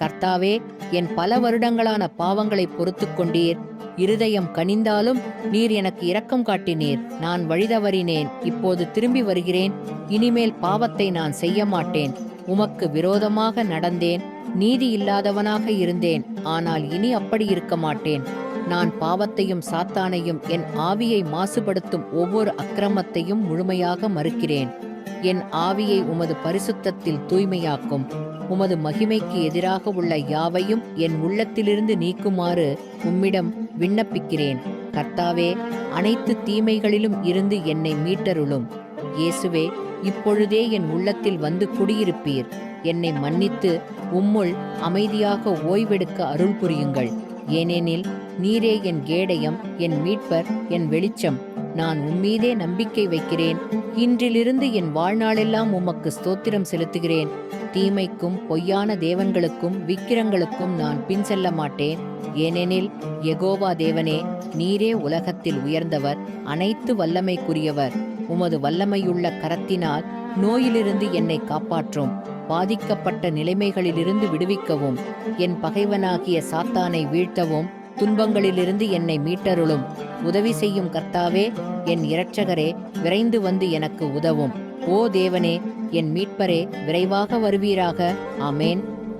கர்த்தாவே என் பல வருடங்களான பாவங்களை பொறுத்து கொண்டீர் இருதயம் கனிந்தாலும் நீர் எனக்கு இரக்கம் காட்டினீர். நான் வழிதவறினேன். இப்போது திரும்பி வருகிறேன். இனிமேல் பாவத்தை நான் செய்ய மாட்டேன் உமக்கு விரோதமாக நடந்தேன். நீதி இல்லாதவனாக இருந்தேன். ஆனால் இனி அப்படி இருக்க மாட்டேன் நான் பாவத்தையும் சாத்தானையும் என் ஆவியை மாசுபடுத்தும் ஒவ்வொரு அக்கிரமத்தையும் முழுமையாக மறுக்கிறேன். என் ஆவியை உமது பரிசுத்தத்தில் தூய்மையாக்கும். உமது மகிமைக்கு எதிராக உள்ள யாவையும் என் உள்ளத்திலிருந்து நீக்குமாறு உம்மிடம் விண்ணப்பிக்கிறேன். கர்த்தாவே அனைத்து தீமைகளிலும் இருந்து என்னை மீட்டருளும். இயேசுவே இப்பொழுதே என் உள்ளத்தில் வந்து குடியிருப்பீர். என்னை மன்னித்து உம்முள் அமைதியாக ஓய்வெடுக்க அருள் புரியுங்கள். ஏனெனில் நீரே என் கேடயம் என் மீட்பர் என் வெளிச்சம். நான் உம்மீதே நம்பிக்கை வைக்கிறேன். இன்றிலிருந்து என் வாழ்நாளெல்லாம் உமக்கு ஸ்தோத்திரம் செலுத்துகிறேன். தீமைக்கும் பொய்யான தேவன்களுக்கும் விக்கிரங்களுக்கும் நான் பின் செல்ல மாட்டேன். ஏனெனில் எகோவா தேவனே நீரே உலகத்தில் உயர்ந்தவர் அனைத்து வல்லமைக்குரியவர். உமது வல்லமையுள்ள கரத்தினால் நோயிலிருந்து என்னை காப்பாற்றும். பாதிக்கப்பட்ட நிலைமைகளிலிருந்து விடுவிக்கவும். என் பகைவனாகிய சாத்தானை வீழ்த்தவும். துன்பங்களிலிருந்து என்னை மீட்டருளும். உதவி செய்யும் கர்த்தாவே என் இரட்சகரே விரைந்து வந்து எனக்கு உதவும். ஓ தேவனே என் மீட்பரே விரைவாக வருவீராக. ஆமேன்.